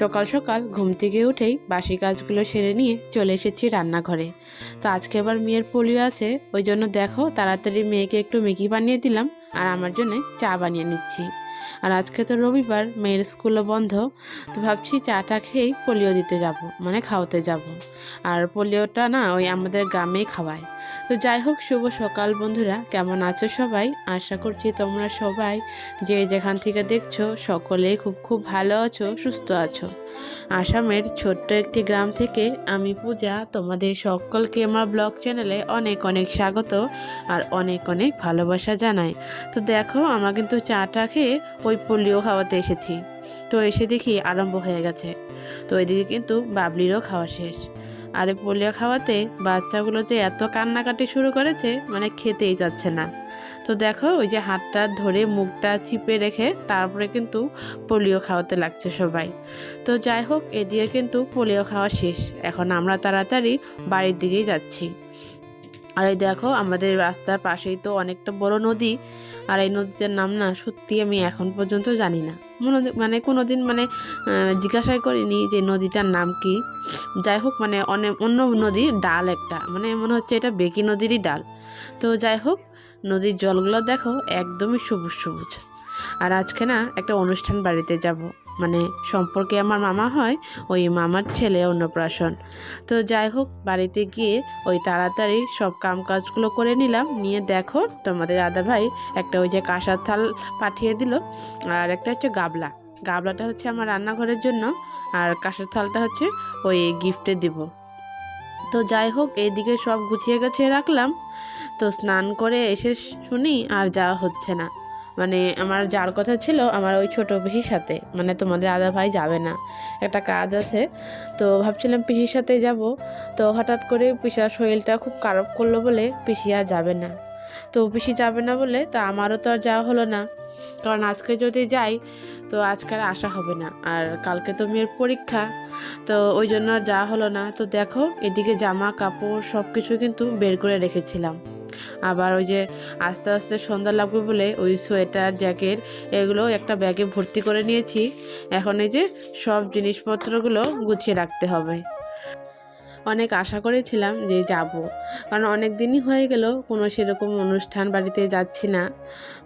সকাল সকাল ঘুম থেকে উঠেই বাসি কাজগুলো সেরে নিয়ে চলে এসেছি রান্নাঘরে। তো আজকে আবার মেয়ের পোলিও আছে, ওই জন্য দেখো তাড়াতাড়ি মেয়েকে একটু ম্যাগি বানিয়ে দিলাম আর আমার জন্য চা বানিয়ে নিচ্ছি। আর আজকে তো রবিবার, মেয়ের স্কুলও বন্ধ, তো ভাবছি চাটা খেয়েই পোলিও দিতে যাব মানে খাওয়াতে যাব। আর পোলিওটা না ওই আমাদের গ্রামেই খাওয়ায়। তো যাই হোক, শুভ সকাল বন্ধুরা। কেমন আছো সবাই? আশা করছি তোমরা সবাই যে যেখান থেকে দেখছ সকলেই খুব খুব ভালো আছো, সুস্থ আছো। আসামের ছোট্ট একটি গ্রাম থেকে আমি পূজা। তোমাদের সকলকে আমার ব্লগ চ্যানেলে অনেক অনেক স্বাগত আর অনেক অনেক ভালোবাসা জানাই। তো দেখো, আমরা কিন্তু চাটা খেয়ে ওই পোলিও খাওয়াতে এসেছি। তো এসে দেখি আরম্ভ হয়ে গেছে। তো এদিকে কিন্তু বাবলিরও খাওয়া শেষ। আর এই পোলিও খাওয়াতে বাচ্চাগুলো যে এত কান্নাকাটি শুরু করেছে মানে খেতেই যাচ্ছে না। তো দেখো, ওই যে হাতটা ধরে মুখটা চিপে রেখে তারপরে কিন্তু পোলিও খাওয়াতে লাগছে সবাই। তো যাই হোক এদিকে কিন্তু পোলিও খাওয়া শেষ। এখন আমরা তাড়াতাড়ি বাড়ির দিকেই যাচ্ছি। আর এই দেখো, আমাদের রাস্তার পাশেই তো অনেকটা বড় নদী। আর এই নদীটার নাম না সত্যি আমি এখন পর্যন্ত জানি না। মনে- মানে কোনো দিন মানে আহ, জিজ্ঞাসাই করিনি যে নদীটার নাম কি। যাই হোক মানে অনেক অন্য নদীর ডাল একটা। মানে মনে হচ্ছে এটা বেকি নদীরই ডাল। তো যাই হোক নদীর জলগুলো দেখো একদমই সবুজ সবুজ। আর আজকে না একটা অনুষ্ঠান বাড়িতে যাব। মানে সম্পর্কে আমার মামা হয়, ওই মামার ছেলে অন্নপ্রাশন। তো যাই হোক, বাড়িতে গিয়ে ওই তাড়াতাড়ি সব কাম কাজগুলো করে নিলাম। নিয়ে দেখো, তোমাদের দাদা ভাই একটা ওই যে কাঁসার থাল পাঠিয়ে দিল, আর একটা হচ্ছে গাবলা। গাবলাটা হচ্ছে আমার রান্নাঘরের জন্য, আর কাঁসার থালটা হচ্ছে ওই গিফটে দিব। তো যাই হোক, এইদিকে সব গুছিয়ে গেছিয়ে রাখলাম। তো স্নান করে এসে শুনি আর যাওয়া হচ্ছে না। মানে আমার যার কথা ছিল আমার ওই ছোটো পিসির সাথে। মানে তোমাদের আদা ভাই যাবে না। একটা কাজ আছে। তো ভাবছিলাম পিসির সাথে যাব। তো হঠাৎ করে পিসার শরীরটা খুব খারাপ করল বলে পিসি আর যাবে না। তো পিসি যাবে না বলে তা আমারও তো আর যাওয়া হলো না। কারণ আজকে যদি যাই, তো আজকে আর আসা হবে না। আর কালকে তো মেয়ের পরীক্ষা। তো ওই জন্য আর যাওয়া হলো না। তো দেখো, এদিকে জামা কাপড় সব কিছু কিন্তু বের করে রেখেছিলাম। আবার ওই যে আস্তে আস্তে সন্ধ্যা লাগবে বলে ওই সোয়েটার, জ্যাকেট এগুলো একটা ব্যাগে ভর্তি করে নিয়েছি। এখন এই যে সব জিনিসপত্রগুলো গুছিয়ে রাখতে হবে। অনেক আশা করেছিলাম যে যাব। কারণ অনেক দিনই হয়ে গেল, কোনো সেরকম অনুষ্ঠান বাড়িতে যাচ্ছি না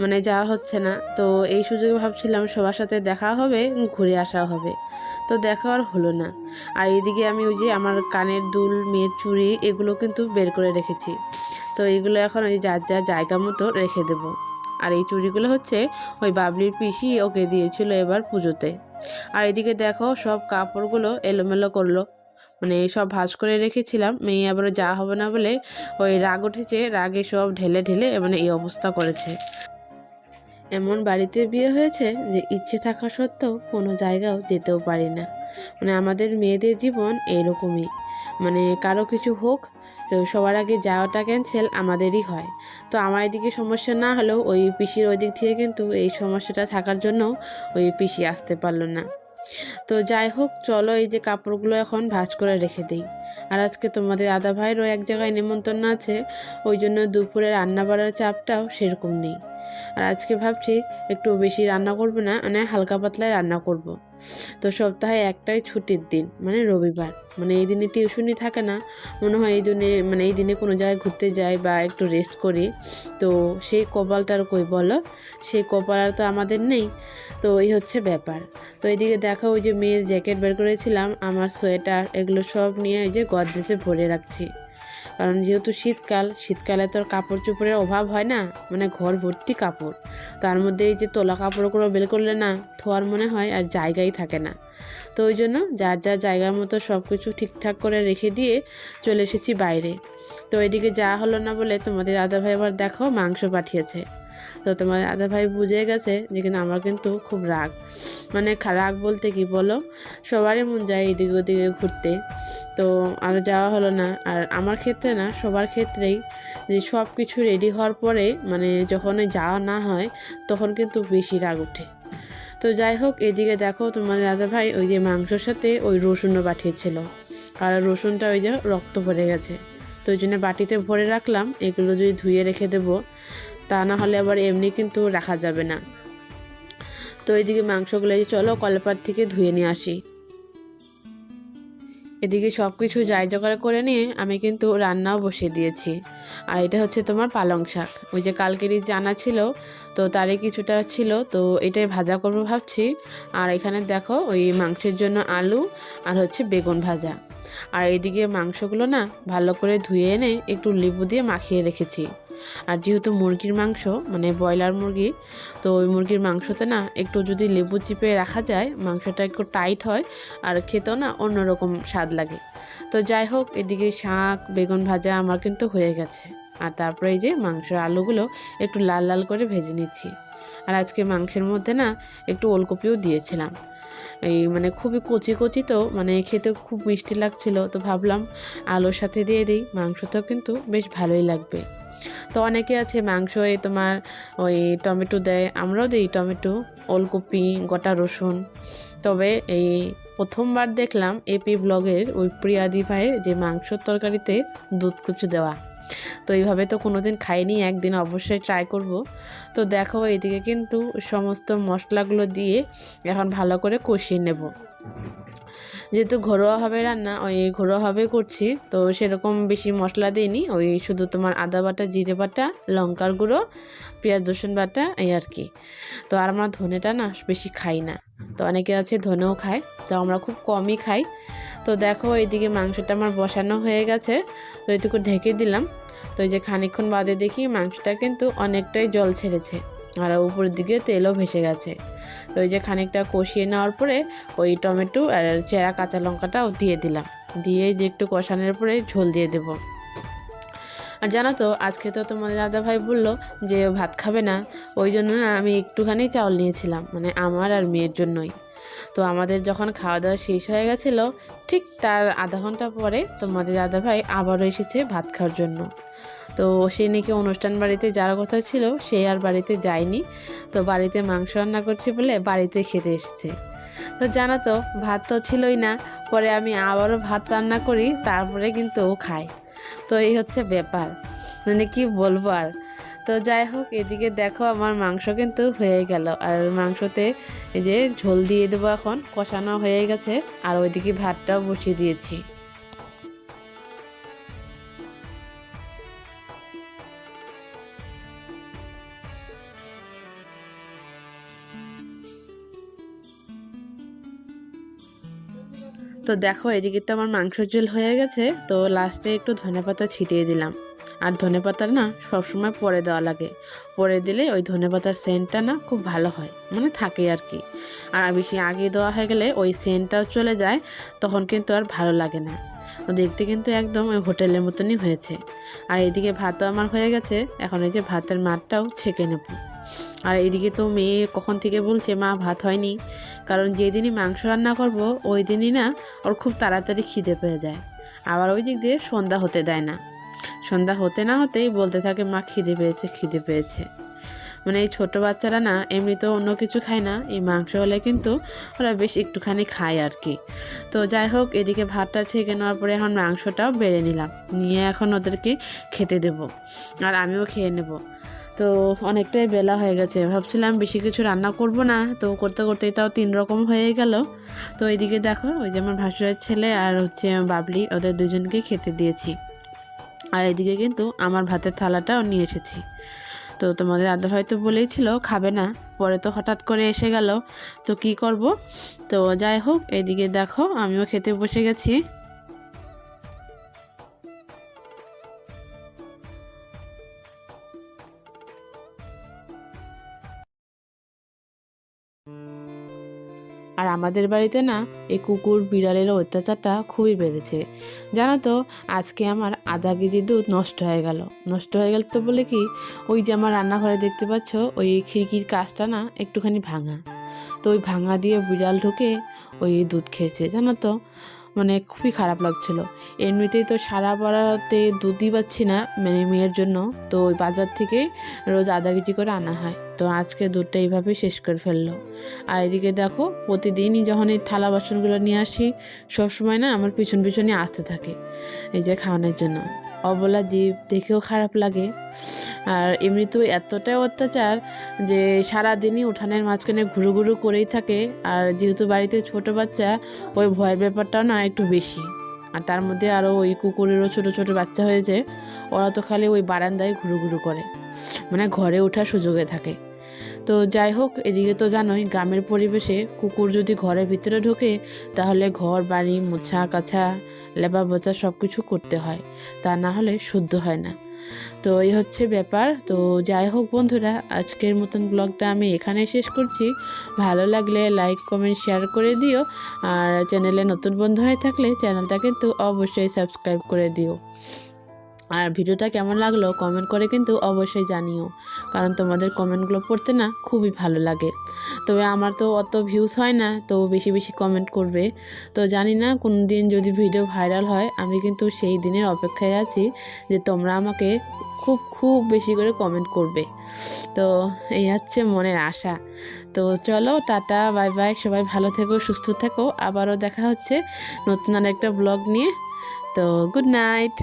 মানে যাওয়া হচ্ছে না। তো এই সুযোগে ভাবছিলাম সবার সাথে দেখা হবে, ঘুরে আসা হবে। তো দেখা আর হলো না। আর এইদিকে আমি ওই যে আমার কানের দুল, মেয়ের চুড়ি এগুলো কিন্তু বের করে রেখেছি। তো এইগুলো এখন ওই যার যার জায়গা মতো রেখে দেবো। আর এই চুড়িগুলো হচ্ছে ওই বাবলির পিসি ওকে দিয়েছিল এবার পুজোতে। আর এদিকে দেখো সব কাপড়গুলো এলোমেলো করল। মানে সব ভাঁজ করে রেখেছিলাম, মেয়ে আবার যা হবে না বলে ওই রাগ উঠেছে, রাগে সব ঢেলে ঢেলে মানে এই অবস্থা করেছে। এমন বাড়িতে বিয়ে হয়েছে যে ইচ্ছে থাকা সত্ত্বেও কোনো জায়গাও যেতেও পারি না। মানে আমাদের মেয়েদের জীবন এরকমই মানে কারও কিছু হোক তো সবার আগে যাওয়াটা ক্যান্সেল আমাদেরই হয়। তো আমার এদিকে সমস্যা না হলেও ওই পিসির ওই দিক থেকে কিন্তু এই সমস্যাটা থাকার জন্য ওই পিসি আসতে পারল না। তো যাই হোক, চলো এই যে কাপড়গুলো এখন ভাজ করে রেখে দিই। আর আজকে তোমাদের আদা ভাইয়েরও এক জায়গায় নেমন্তন্ন আছে, ওই জন্য দুপুরে রান্না বাড়ার চাপটাও সেরকম নেই। আর আজকে ভাবছি একটু বেশি রান্না করব না মানে হালকা পাতলায় রান্না করব। তো সপ্তাহে একটাই ছুটির দিন মানে রবিবার। মানে এই দিনে টিউশনই থাকে না, মনে হয় এই দিনে মানে এই দিনে কোনো জায়গায় ঘুরতে যাই বা একটু রেস্ট করি। তো সেই কপালটার কই বলো? সেই কপাল আর তো আমাদের নেই। তো এই হচ্ছে ব্যাপার। তো এদিকে দেখো ওই যে মেয়ের জ্যাকেট বের করেছিলাম, আমার সোয়েটার এগুলো সব নিয়ে ওই যে গদরেজে ভরে রাখছি। কারণ যেহেতু শীতকাল, শীতকালে তো কাপড় চোপড়ের অভাব হয় না মানে ঘর ভর্তি কাপড়। তার মধ্যে এই যে তোলা কাপড়গুলো বের করলে না ধোয়ার মনে হয় আর জায়গাই থাকে না। তো ওই জন্য যার যার জায়গার মতো সব কিছু ঠিকঠাক করে রেখে দিয়ে চলে এসেছি বাইরে। তো এদিকে যা হলো না বলে তোমাদের দাদা ভাই আবার দেখো মাংস পাঠিয়েছে। তো তোমার দাদা ভাই বুঝে গেছে যে কিন্তু আমার কিন্তু খুব রাগ। মানে রাগ বলতে কি বলো? সবারই মন যায় এদিকে ওদিকে ঘুরতে। তো আর যাওয়া হলো না। আর আমার ক্ষেত্রে না, সবার ক্ষেত্রেই যে সব কিছু রেডি হওয়ার পরে মানে যখন যাওয়া না হয়, তখন কিন্তু বেশি রাগ ওঠে। তো যাই হোক, এদিকে দেখো তোমার দাদা ভাই ওই যে মাংসর সাথে ওই রসুনও পাঠিয়েছিল। আর রসুনটা ওই যে রক্ত ভরে গেছে। তো ওই জন্য বাটিতে ভরে রাখলাম। এগুলো যদি ধুয়ে রেখে দেবো তা না হলে আবার এমনি কিন্তু রাখা যাবে না। তো এইদিকে মাংসগুলো চলো কলপার থেকে ধুয়ে নিয়ে আসি। এদিকে সব কিছু যাই জোগাড় করে নিয়ে আমি কিন্তু রান্নাও বসিয়ে দিয়েছি। আর এটা হচ্ছে তোমার পালং শাক। ওই যে কালকেরই জানা ছিল, তো তারই কিছুটা ছিল, তো এটাই ভাজা করব ভাবছি। আর এখানে দেখো ওই মাংসের জন্য আলু আর হচ্ছে বেগুন ভাজা। আর এদিকে মাংসগুলো না ভালো করে ধুয়ে এনে একটু লেবু দিয়ে মাখিয়ে রেখেছি। আর যেহেতু মুরগির মাংস মানে ব্রয়লার মুরগি, তো ওই মুরগির মাংসতে না একটু যদি লেবু চিপে রাখা যায়, মাংসটা একটু টাইট হয় আর খেতেও না অন্যরকম স্বাদ লাগে। তো যাই হোক, এদিকে শাক, বেগুন ভাজা আমার কিন্তু হয়ে গেছে। আর তারপরে এই যে মাংসের আলুগুলো একটু লাল লাল করে ভেজে নিচ্ছি। আর আজকে মাংসের মধ্যে না একটু ওলকপিও দিয়েছিলাম। এই মানে খুবই কচি কচি তো মানে খেতে খুব মিষ্টি লাগছিল। তো ভাবলাম আলুর সাথে দিয়ে দিই, মাংসটাও কিন্তু বেশ ভালোই লাগবে। তো অনেকে আছে মাংস এই তোমার ওই টমেটো দেয়, আমরাও দিই টমেটো। ওলকপি, গোটা রসুন। তবে এই প্রথমবার দেখলাম এপি ব্লগের ওই প্রিয়াদি ভাইয়ের যে মাংসর তরকারিতে দুধ কুচু দেওয়া। তো এইভাবে তো কোনো দিন খাইনি, একদিন অবশ্যই ট্রাই করব। তো দেখো এদিকে কিন্তু সমস্ত মশলাগুলো দিয়ে এখন ভালো করে কষিয়ে নেব। যেহেতু ঘরোয়াভাবে রান্না, ওই ঘরোয়াভাবে করছি, তো সেরকম বেশি মশলা দিইনি। ওই শুধু তোমার আদা বাটা, জিরে বাটা, লঙ্কার গুঁড়ো, পেঁয়াজ, রসুন বাটা, এই আর কি। তো আর আমরা ধনেটা না বেশি খাই না। তো অনেকে আছে ধনেও খায়, তো আমরা খুব কমই খাই। তো দেখো এইদিকে মাংসটা আমার বসানো হয়ে গেছে, তো এইটুকু ঢেকে দিলাম। তো এই যে খানিকক্ষণ বাদে দেখি মাংসটা কিন্তু অনেকটাই জল ছেড়েছে। আর উপরের দিকে তেলও ভেসে গেছে। তো ওই যে খানিকটা কষিয়ে নেওয়ার পরে ওই টমেটো আর চেরা কাঁচা লঙ্কাটাও দিয়ে দিলাম। দিয়ে যে একটু কষানোর পরে ঝোল দিয়ে দেব। আর জানো তো, আজকে তো তোমাদের দাদা ভাই বলল যে ভাত খাবে না, ওই জন্য না আমি একটুখানি চাউল নিয়েছিলাম মানে আমার আর মেয়ের জন্যই। তো আমাদের যখন খাওয়া দাওয়া শেষ হয়ে গেছিল, ঠিক তার আধা ঘণ্টা পরে তোমাদের দাদা ভাই আবারও এসেছে ভাত খাওয়ার জন্য। তো সে নাকি অনুষ্ঠান বাড়িতে যাওয়ার কথা ছিল, সে আর বাড়িতে যায়নি। তো বাড়িতে মাংস রান্না করছে বলে বাড়িতে খেতে এসছে। তো জানো তো, ভাত তো ছিলই না, পরে আমি আবারও ভাত রান্না করি, তারপরে কিন্তু ও খায়। তো এই হচ্ছে ব্যাপার মানে কি বলব আর। তো যাই হোক, এদিকে দেখো আমার মাংস কিন্তু হয়ে গেল, আর মাংসতে এই যে ঝোল দিয়ে দেবো এখন, কষানো হয়ে গেছে, আর ওইদিকে ভাতটাও বসিয়ে দিয়েছি। তো দেখো, এদিকে তো আমার মাংস ঝোল হয়ে গেছে, তো লাস্টে একটু ধনে পাতা ছিটিয়ে দিলাম। আর ধনে পাতার না সবসময় পরে দেওয়া লাগে। পরে দিলে ওই ধনে পাতার সেন্টটা না খুব ভালো হয় মানে থাকে আর কি। আর বেশি আগে দেওয়া হয়ে গেলে ওই সেন্টটাও চলে যায়, তখন কিন্তু আর ভালো লাগে না। দেখতে কিন্তু একদম ওই হোটেলের মতনই হয়েছে। আর এদিকে ভাতও আমার হয়ে গেছে, এখন এই যে ভাতের মাঠটাও ছেঁকে নেব। আর এদিকে তো মেয়ে কখন থেকে বলছে, মা, ভাত হয়নি। কারণ যেদিনই মাংস রান্না করব, ওই দিনই না ওর খুব তাড়াতাড়ি খিদে পেয়ে যায়। আবার ওই দিক দিয়ে সন্ধ্যা হতে দেয় না। সন্ধ্যা হতে না হতেই বলতে থাকে, মা, খিদে পেয়েছে খিদে পেয়েছে। মানে এই ছোটো বাচ্চারা না, এমনিতেও অন্য কিছু খায় না। এই মাংস হলে কিন্তু ওরা বেশ একটুখানি খায় আর কি। তো যাই হোক, এদিকে ভাতটা ছেঁকে নেওয়ার পরে এখন মাংসটাও বেড়ে নিলাম। নিয়ে এখন ওদেরকে খেতে দেব আর আমিও খেয়ে নেব। তো অনেকটাই বেলা হয়ে গেছে। ভাবছিলাম বেশি কিছু রান্না করব না, তো করতে করতেই তাও তিন রকম হয়ে গেল। তো এইদিকে দেখো, ওই যে আমার ভাসুরের ছেলে আর হচ্ছে বাবলি, ওদের দুজনকে খেতে দিয়েছি। আর এদিকে কিন্তু আমার ভাতের থালাটাও নিয়ে এসেছি। তো তোমাদের দাদাভাই তো বলেই ছিল খাবে না। পরে তো হঠাৎ করে এসে গেল। তো কি করব? তো যাই হোক, এদিকে দেখো, আমিও খেতে বসে গেছি। আর আমাদের বাড়িতে না এই কুকুর বিড়ালের অত্যাচারটা খুবই বেড়েছে। জানো তো, আজকে আমার আধা কেজি দুধ নষ্ট হয়ে গেল। নষ্ট হয়ে গেল তো বলে কি, ওই যে আমার রান্নাঘরে দেখতে পাচ্ছ, ওই খিড়কির কাজটা না একটুখানি ভাঙা। তো ওই ভাঙা দিয়ে বিড়াল ঢুকে ওই দুধ খেয়েছে, জানো তো? মানে খুবই খারাপ লাগছিল। এমনিতেই তো সারা পাড়াতে দুধই পাচ্ছি না মানে মেয়ের জন্য। তো ওই বাজার থেকে রোজ আধা কেজি করে আনা হয়। তো আজকে দুধটা এইভাবেই শেষ করে ফেলল। আর এদিকে দেখো, প্রতিদিনই যখন এই থালা বাসনগুলো নিয়ে আসি, সবসময় না আমার পিছন পিছনে আসতে থাকে এই যে খাওয়ানোর জন্য। অবলা জীব দেখেও খারাপ লাগে। আর এমনি তো এতটাই অত্যাচার যে সারাদিনই উঠানের মাঝখানে ঘুরু ঘুরু করেই থাকে। আর যেহেতু বাড়িতে ছোট বাচ্চা, ওই ভয়ের ব্যাপারটাও না একটু বেশি। আর তার মধ্যে আরও ওই কুকুরেরও ছোট ছোট বাচ্চা হয়েছে, ওরা তো খালি ওই বারান্দায় ঘুরু ঘুরু করে। মানে ঘরে ওঠার সুযোগে থাকে। তো যাই হোক, এদিকে তো জানোই গ্রামের পরিবেশে কুকুর যদি ঘরের ভিতরে ঢোকে, তাহলে ঘর, বাড়ি, মোছা, কাছা লেবা বোচা সব কিছু করতে হয়। তা না হলে শুদ্ধ হয় না। তো এই হচ্ছে ব্যাপার। তো যাই হোক বন্ধুরা, আজকের মতন ব্লগটা আমি এখানে শেষ করছি। ভালো লাগলে লাইক কমেন্ট শেয়ার করে দিও। আর চ্যানেলে নতুন বন্ধু হয়ে থাকলে চ্যানেলটা কিন্তু অবশ্যই সাবস্ক্রাইব করে দিও। আর ভিডিওটা কেমন লাগল কমেন্ট করে কিন্তু অবশ্যই জানিও। কারণ তোমাদের কমেন্টগুলো পড়তে না খুবই ভালো লাগে। তবে আমার তো অত ভিউজ হয় না, তো বেশি বেশি কমেন্ট করবে। তো জানি না কোন দিন যদি ভিডিও ভাইরাল হয়, আমি কিন্তু সেই দিনের অপেক্ষায় আছি যে তোমরা আমাকে খুব খুব বেশি করে কমেন্ট করবে। তো এই হচ্ছে মনের আশা। তো চলো, টাটা বাই বাই সবাই ভালো থেকো, সুস্থ থেকো। আবারও দেখা হচ্ছে নতুন আর একটা ব্লগ নিয়ে। তো গুড নাইট